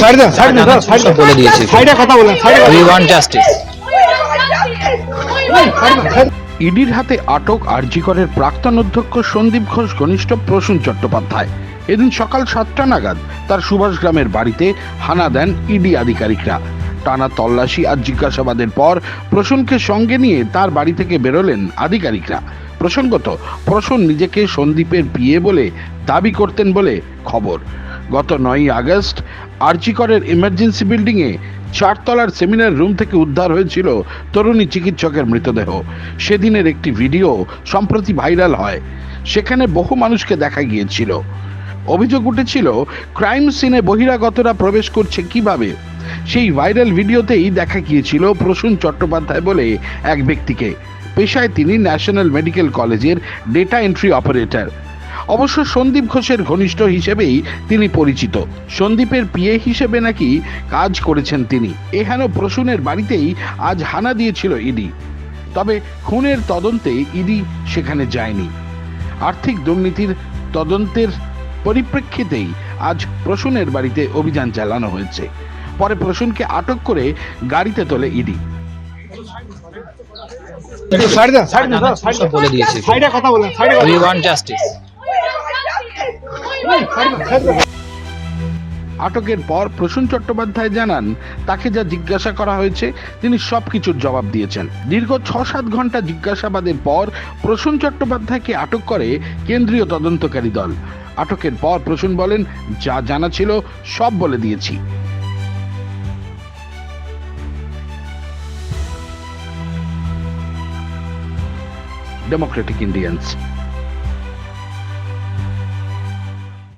Side দেন side দেন side বলে দিয়েছি। সাইডে কথা বলেন সাইডে উই ওয়ান্ট জাস্টিস ইডির হাতে আটক আরজিকরের প্রাক্তন অধ্যক্ষ সন্দীপ ঘোষ ঘনিষ্ঠ প্রসূন চট্টোপাধ্যায়। এদিন সকাল সাতটা নাগাদ তার সুভাষ গ্রামের বাড়িতে হানা দেন ইডি আধিকারিকরা। টানা তল্লাশি আর জিজ্ঞাসাবাদের পর প্রসূনকে সঙ্গে নিয়ে তার বাড়ি থেকে বেরোলেন আধিকারিকরা। প্রসঙ্গত প্রসূন নিজেকে সন্দীপের বিয়ে বলে দাবি করতেন বলে খবর। গত নয়ই আগস্ট আরজিকরের ইমার্জেন্সি বিল্ডিংয়ে চারতলার সেমিনার রুম থেকে উদ্ধার হয়েছিল তরুণী চিকিৎসকের মৃতদেহ। সেদিনের একটি ভিডিও সম্প্রতি ভাইরাল হয়। সেখানে বহু মানুষকে দেখা গিয়েছিল। অভিযোগ উঠেছিল, ক্রাইম সিনে বহিরাগতরা প্রবেশ করছে কীভাবে? সেই ভাইরাল ভিডিওতেই দেখা গিয়েছিল প্রসূন চট্টোপাধ্যায় বলে এক ব্যক্তিকে। পেশায় তিনি ন্যাশনাল মেডিকেল কলেজের ডেটা এন্ট্রি অপারেটর। অবশ্য সন্দীপ ঘোষের ঘনিষ্ঠ হিসেবেই তিনি পরিচিত। সন্দীপের পিএ হিসেবে নাকি কাজ করেছেন তিনি। এহেন প্রসূনের বাড়িতেই আজ হানা দিয়েছিল ইডি। তবে খুনের তদন্তে ইডি সেখানে যায়নি। আর্থিক দুর্নীতির তদন্তের পরিপ্রেক্ষিতেই আজ প্রসূনের বাড়িতে অভিযান চালানো হয়েছে। পরে প্রসূনকে আটক করে গাড়িতে তোলে ইডি। সাইড সাইড সাইড বলে দিয়েছি। সাইডে কথা বলেন সাইডে উই ওয়ান্ট জাস্টিস আটকের পর প্রসূন চট্টোপাধ্যায় জানান, তাকে যা জিজ্ঞাসা করা হয়েছে, তিনি সব কিছুর জবাব দিয়েছেন। দীর্ঘ ছ সাত ঘণ্টা জিজ্ঞাসাবাদের পর প্রসূন চট্টোপাধ্যায়কে আটক করে কেন্দ্রীয় তদন্তকারী দল। আটকের পর প্রসূন বলেন, যা জানা ছিল, সব বলে দিয়েছি। Democratic Indians